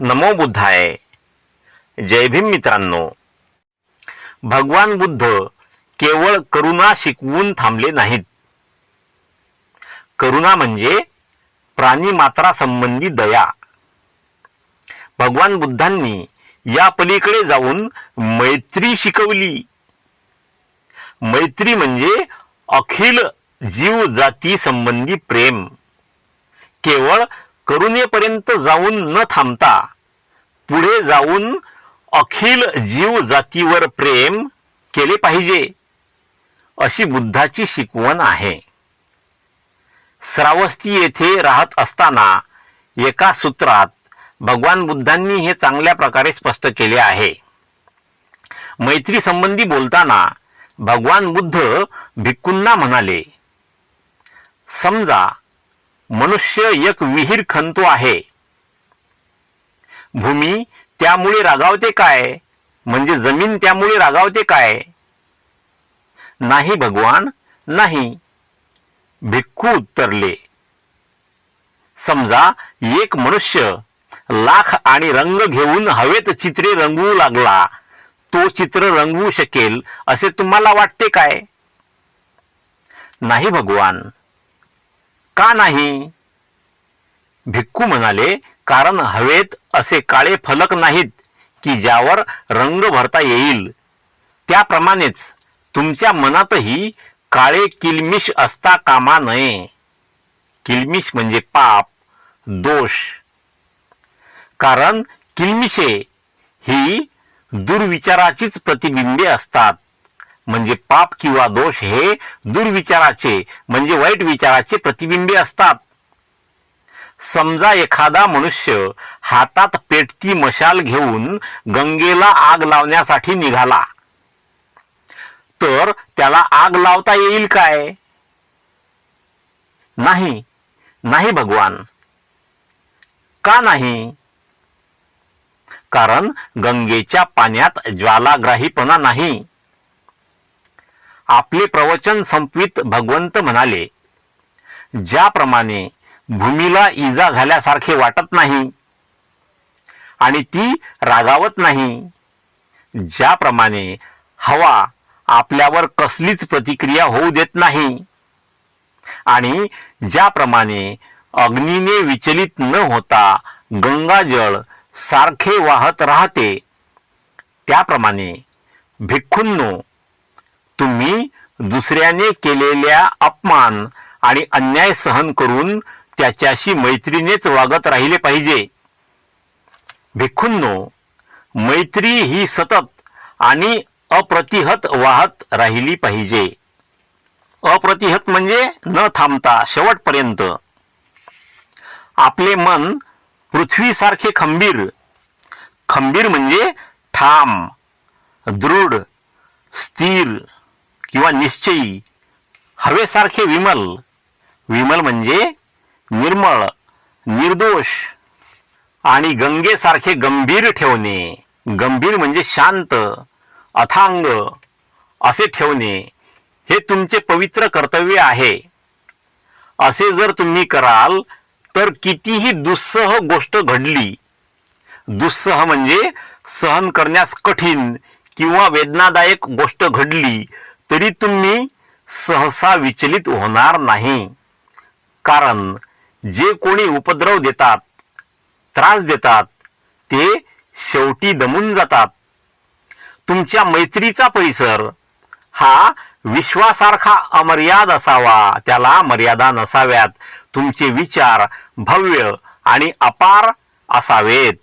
नमो बुद्धाय. जय भीम मित्रांनो. भगवान बुद्ध केवळ करुणा शिकवून थांबले नाहीत. करुणा म्हणजे प्राणी मात्रा संबंधी दया. भगवान बुद्धांनी या पलीकडे जाऊन मैत्री शिकवली. मैत्री म्हणजे अखिल जीव जाती संबंधी प्रेम. केवळ करुणेपर्यंत जाऊन न थांबता पुढे जाऊन अखिल जीव जातीवर प्रेम केले पाहिजे अशी बुद्धाची शिकवण आहे. श्रावस्ती येथे राहत असताना एका सूत्रात भगवान बुद्धांनी हे चांगल्या प्रकारे स्पष्ट केले आहे. मैत्री संबंधी बोलताना भगवान बुद्ध भिक्कूंना म्हणाले समजा मनुष्य एक विहीर खणतो आहे भूमी त्यामुळे रागावते काय? म्हणजे जमीन त्यामुळे रागावते काय? नाही भगवान नाही. भिक्खू उत्तरले समजा एक मनुष्य लाख आणि रंग घेऊन हवेत चित्रे रंगवू लागला तो चित्र रंगवू शकेल असे तुम्हाला वाटते काय? नाही भगवान. का नाही? भिक्खू म्हणाले कारण हवेत असे काळे फलक नाहीत की ज्यावर रंग भरता येईल. त्याप्रमाणेच तुमच्या मनातही काळे किलमिश असता कामा नये. किलमिश म्हणजे पाप दोष. कारण किलमिशे ही दुर्विचाराचीच प्रतिबिंबे असतात. म्हणजे पाप किंवा दोष हे दुर्विचाराचे म्हणजे वाईट विचाराचे प्रतिबिंबे असतात. समजा एखादा मनुष्य हातात पेटती मशाल घेऊन गंगेला आग लावण्यासाठी निघाला तर त्याला आग लावता येईल काय? नाही नाही भगवान. का नाही? कारण गंगेच्या पाण्यात ज्वालाग्राहीपणा नाही. आपले प्रवचन संपवित भगवंत म्हणाले ज्याप्रमाणे भूमीला इजा झाल्यासारखे वाटत नाही आणि ती रागावत नाही. ज्याप्रमाणे हवा आपल्यावर कसलीच प्रतिक्रिया होऊ देत नाही आणि ज्याप्रमाणे अग्नीने विचलित न होता गंगाजळ सारखे वाहत राहते त्याप्रमाणे भिक्खूंनो तुम्ही दुसऱ्याने केलेल्या अपमान आणि अन्याय सहन करून त्याच्याशी मैत्रीनेच वागत राहिले पाहिजे. भिक्खूंनो मैत्री ही सतत आणि अप्रतिहत वाहत राहिली पाहिजे. अप्रतिहत म्हणजे न थांबता शेवटपर्यंत. आपले मन पृथ्वीसारखे खंबीर. खंबीर म्हणजे ठाम दृढ स्थिर किंवा निश्चयी हवेसारखे विमल. विमल म्हणजे निर्मळ निर्दोष आणि गंगेसारखे गंभीर ठेवणे. गंभीर म्हणजे शांत अथांग असे ठेवणे. हे तुमचे पवित्र कर्तव्य आहे. असे जर तुम्ही कराल तर कितीही दुस्सह गोष्ट घडली. दुस्सह म्हणजे सहन करण्यास कठीण किंवा वेदनादायक गोष्ट घडली तरी तुम्ही सहसा विचलित होणार नाही. कारण जे कोणी उपद्रव देतात त्रास देतात ते शेवटी दमून जातात. तुमच्या मैत्रीचा परिसर हा विश्वासारखा अमर्याद असावा त्याला मर्यादा नसाव्यात. तुमचे विचार भव्य आणि अपार असावेत.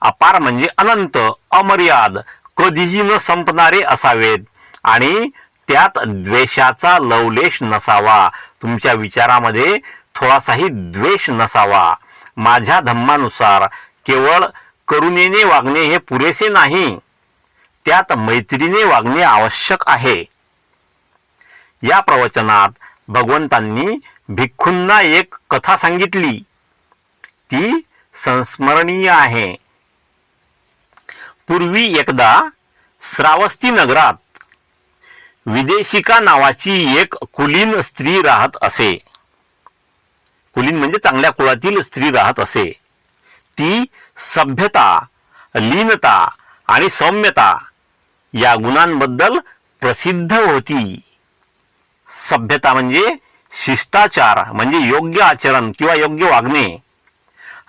अपार म्हणजे अनंत अमर्याद कधीही न संपणारे असावेत. आणि त्यात द्वेषाचा लवलेश नसावा. तुमच्या विचारामध्ये थोडासाही द्वेष नसावा. माझ्या धम्मानुसार केवळ करुणेने वागणे हे पुरेसे नाही. त्यात मैत्रीने वागणे आवश्यक आहे. या प्रवचनात भगवंतांनी भिक्खूंना एक कथा सांगितली. ती संस्मरणीय आहे. पूर्वी एकदा श्रावस्ती नगरात विदेशिका नावाची एक कुलीन स्त्री राहत असे. कुलीन म्हणजे चांगल्या कुळातील स्त्री राहत असे. ती सभ्यता लीनता आणि सौम्यता या गुणांबद्दल प्रसिद्ध होती. सभ्यता म्हणजे शिष्टाचार म्हणजे योग्य आचरण किंवा योग्य वागणे.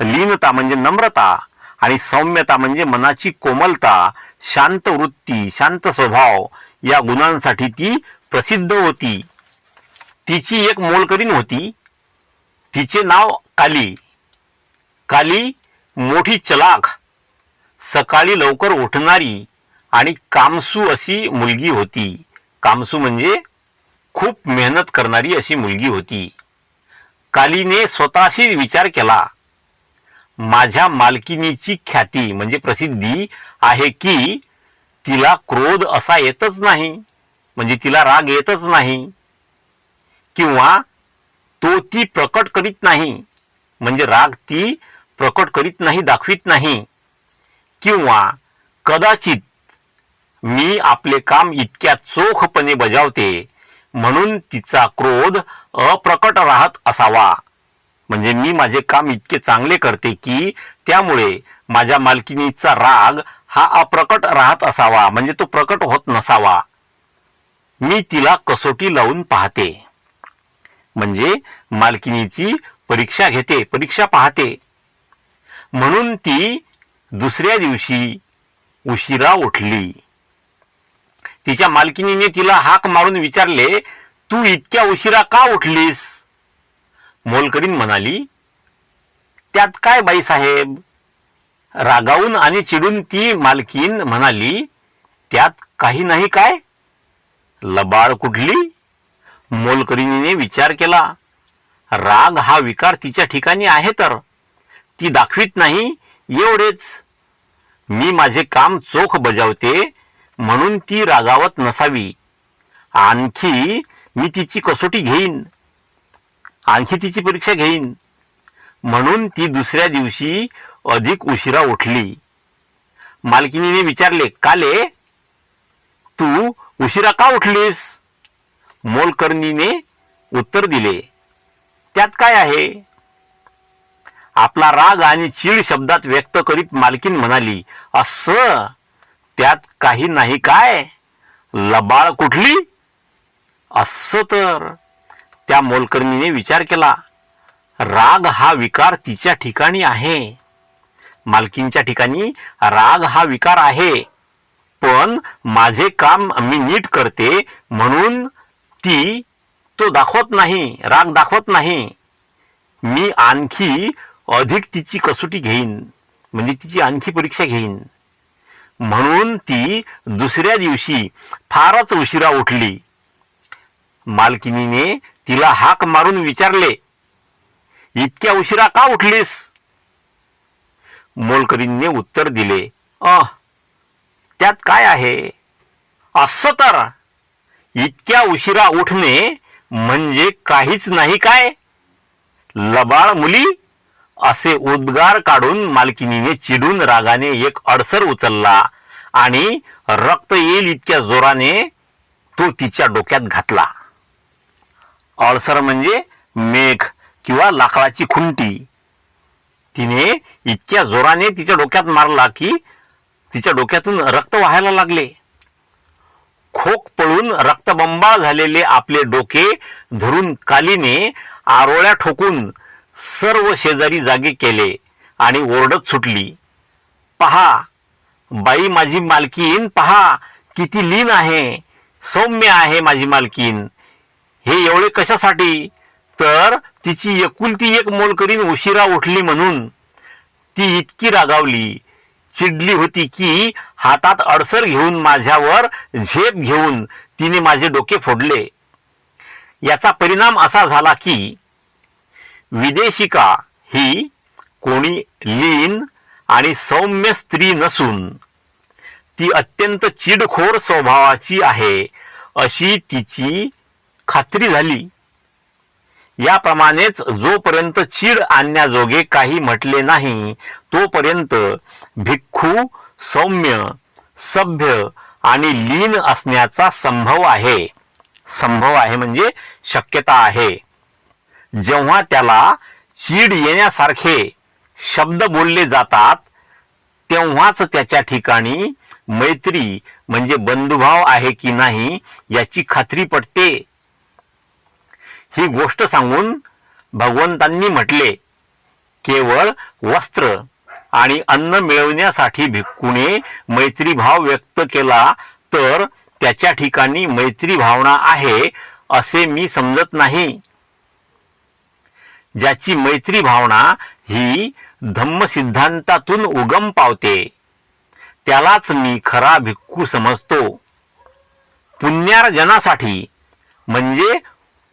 लीनता म्हणजे नम्रता आणि सौम्यता म्हणजे मनाची कोमलता शांत वृत्ती शांत स्वभाव या गुणांसाठी ती प्रसिद्ध होती. तिची एक मोलकरीण होती. तिचे नाव काली. काली मोठी चलाख. सकाळी लवकर उठणारी आणि कामसू अशी मुलगी होती. कामसू म्हणजे खूप मेहनत करणारी अशी मुलगी होती. कालीने स्वतःशी विचार केला. माझ्या मालकिनीची ख्याती म्हणजे प्रसिद्धी आहे की तिला क्रोध असा येतच नाही. म्हणजे तिला राग येतच नाही. किंवा तो ती प्रकट करीत नाही. म्हणजे राग ती प्रकट करीत नाही दाखवित नाही. किंवा कदाचित मी आपले काम इतक्या चोखपणे बजावते म्हणून तिचा क्रोध अप्रकट राहत असावा. म्हणजे मी माझे काम इतके चांगले करते की त्यामुळे माझ्या मालकिनीचा राग हा अप्रकट राहत असावा म्हणजे तो प्रकट होत नसावा. मी तिला कसोटी लावून पाहते. म्हणजे मालकिनीची परीक्षा घेते परीक्षा पाहते. म्हणून ती दुसऱ्या दिवशी उशिरा उठली. तिच्या मालकिनीने तिला हाक मारून विचारले तू इतक्या उशिरा का उठलीस? मोलकरीन म्हणाली त्यात काय बाई साहेब रागावून आणि चिडून ती मालकीन म्हणाली त्यात काही नाही काय? लबाड कुठली? मोलकरीणीने विचार केला राग हा विकार तिच्या ठिकाणी आहे तर? ती दाखवित नाही एवढेच. मी माझे काम चोख बजावते म्हणून ती रागावत नसावी. आणखी मी तिची कसोटी घेईन. आणखी तिची परीक्षा घेईन. म्हणून ती दुसऱ्या दिवशी अधिक उशिरा उठली. मालकिनीने विचारले काले तू उशिरा का उठलीस? मोलकर्णीने उत्तर दिले. त्यात काय आहे? आपला राग आणि चीड शब्दात व्यक्त करीत मालकीन म्हणाली असं त्यात काही नाही काय? लबाळ कुठली? असं तर. त्या मोलकर्णीने विचार केला राग हा विकार तिच्या ठिकाणी आहे. मालकींच्या ठिकाणी राग हा विकार आहे पण माझे काम मी नीट करते म्हणून ती तो दाखवत नाही राग दाखवत नाही. मी आणखी अधिक तिची कसोटी घेईन म्हणजे तिची आणखी परीक्षा घेईन. म्हणून ती दुसऱ्या दिवशी फारच उशिरा उठली. मालकिनीने तिला हाक मारून विचारले इतक्या उशिरा का उठलीस? मोलकरींने उत्तर दिले अ त्यात काय आहे? असं तर इतक्या उशिरा उठणे म्हणजे काहीच नाही काय? लबाळ मुली असे उद्गार काढून मालकिनीने चिडून रागाने एक अडसर उचलला आणि रक्त येईल इतक्या जोराने तो तिच्या डोक्यात घातला. अळसर म्हणजे मेघ किंवा लाकडाची खुंटी. तिने इतक्या जोराने तिच्या डोक्यात मारला की तिच्या डोक्यातून रक्त व्हायला लागले. खोक पळून रक्तबंबाळ झालेले आपले डोके धरून कालीने आरोळ्या ठोकून सर्व शेजारी जागे केले आणि ओरडत सुटली. पहा बाई माझी मालकीन पहा किती लीन आहे सौम्य आहे माझी मालकीन हे एवढे कशासाठी? तर तिची एकुलती एक मोलकरीन उशिरा उठली म्हणून. ती इतकी रागावली चिडली होती की हातात अडसर घेऊन माझ्यावर झेप घेऊन तिने माझे डोके फोडले. याचा परिणाम असा झाला की विदेशिका ही कोणी लीन आणि सौम्य स्त्री नसून ती अत्यंत चिडखोर स्वभावाची आहे अशी तिची खात्री झाली. याप्रमाणेच जोपर्यंत चीड आणण्याजोगे काही म्हटले नाही तोपर्यंत भिक्खू सौम्य सभ्य आणि लीन असण्याचा संभव आहे. संभव आहे म्हणजे शक्यता आहे. जेव्हा त्याला चीड येण्यासारखे शब्द बोलले जातात तेव्हाच त्याच्या ठिकाणी मैत्री म्हणजे बंधुभाव आहे की नाही याची खात्री पटते ही गोष्ट सांगून भगवंतांनी म्हटले केवळ वस्त्र आणि अन्न मिळवण्यासाठी भिक्खूने मैत्रीभाव व्यक्त केला तर त्याच्या ठिकाणी मैत्री भावना आहे असे मी समजत नाही. ज्याची मैत्री भावना ही धम्म सिद्धांतातून उगम पावते त्यालाच मी खरा भिक्खू समजतो. पुण्यार्जनासाठी म्हणजे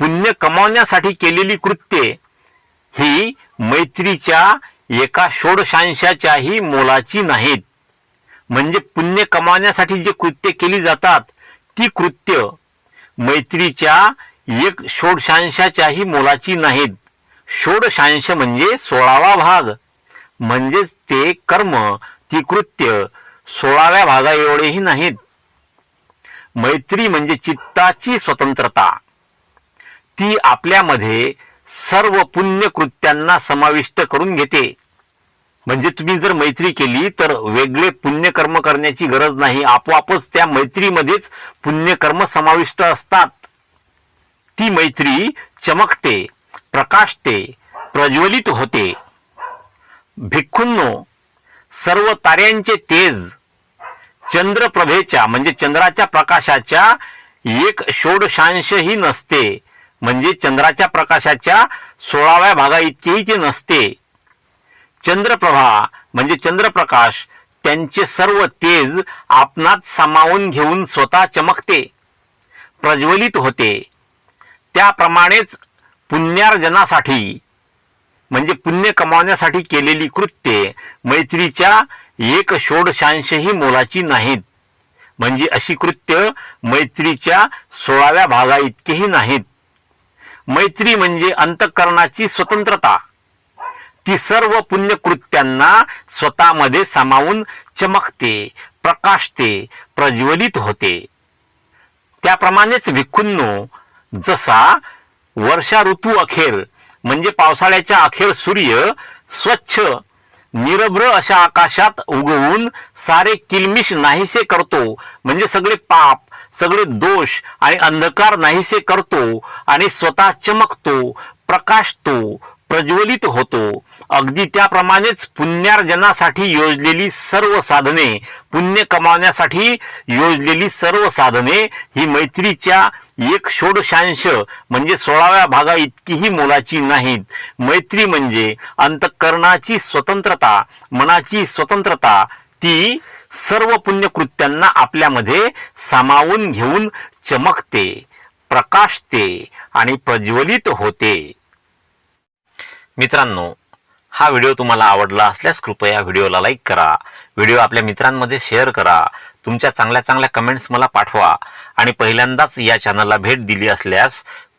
पुण्य कमावण्यासाठी केलेली कृत्ये ही मैत्रीच्या एका षोडशांशाच्याही मोलाची नाहीत. म्हणजे पुण्य कमावण्यासाठी जे कृत्य केली जातात ती कृत्य मैत्रीच्या एक षोडशांशाच्याही मोलाची नाहीत. षोडशांश म्हणजे सोळावा भाग. म्हणजेच ते कर्म ती कृत्य सोळाव्या भागा एवढेही नाहीत. मैत्री म्हणजे चित्ताची स्वतंत्रता. ती आपल्यामध्ये सर्व पुण्य कृत्यांना समाविष्ट करून घेते. म्हणजे तुम्ही जर मैत्री केली तर वेगळे पुण्यकर्म करण्याची गरज नाही. आपोआपच त्या मैत्रीमध्येच पुण्यकर्म समाविष्ट असतात. ती मैत्री चमकते प्रकाशते प्रज्वलित होते. भिक्खूंनो सर्व ताऱ्यांचे तेज चंद्रप्रभेच्या म्हणजे चंद्राच्या प्रकाशाच्या एक षोडशांशही नसते. म्हणजे चंद्राच्या प्रकाशाच्या सोळाव्या भागा इतकेही ते नसते. चंद्रप्रभा म्हणजे चंद्रप्रकाश त्यांचे सर्व तेज आपणात सामावून घेऊन स्वतः चमकते प्रज्वलित होते. त्याप्रमाणेच पुण्यार्जनासाठी म्हणजे पुण्य कमावण्यासाठी केलेली कृत्ये मैत्रीच्या एक षोडशांशही मोलाची नाहीत. म्हणजे अशी कृत्य मैत्रीच्या सोळाव्या भागा इतकेही नाहीत. मैत्री म्हणजे अंतःकरणाची स्वतंत्रता. ती सर्व पुण्यकृत्यांना स्वतःमध्ये सामावून चमकते प्रकाशते प्रज्वलित होते. त्याप्रमाणेच भिक्खूंनो जसा वर्षा ऋतू अखेर म्हणजे पावसाळ्याच्या अखेर सूर्य स्वच्छ निरभ्र अशा आकाशात उगवून सारे किलमिश नाहीसे करतो म्हणजे सगळे पाप सगळे दोष आणि अंधकार नाहीसे करतो आणि स्वतः चमकतो प्रकाशतो प्रज्वलित होतो. अगदी त्याप्रमाणेच पुण्यार्जनासाठी योजलेली सर्व साधने पुण्य कमावण्यासाठी योजलेली सर्व साधने ही मैत्रीच्या एक षोडशांश म्हणजे सोळाव्या भागा इतकीही मोलाची नाहीत. मैत्री म्हणजे अंतःकरणाची स्वतंत्रता मनाची स्वतंत्रता. ती सर्व पुण्यकृत्यांना आपल्यामध्ये सामावून घेऊन चमकते प्रकाशते आणि प्रज्वलित होते. मित्रांनो हा व्हिडिओ तुम्हाला आवडला असल्यास कृपया व्हिडिओला लाईक करा व्हिडिओ आपल्या मित्रांमध्ये शेअर करा तुमच्या चांगल्या चांगल्या कमेंट्स मला पाठवा आणि पहिल्यांदाच या चॅनलला भेट दिली असल्यास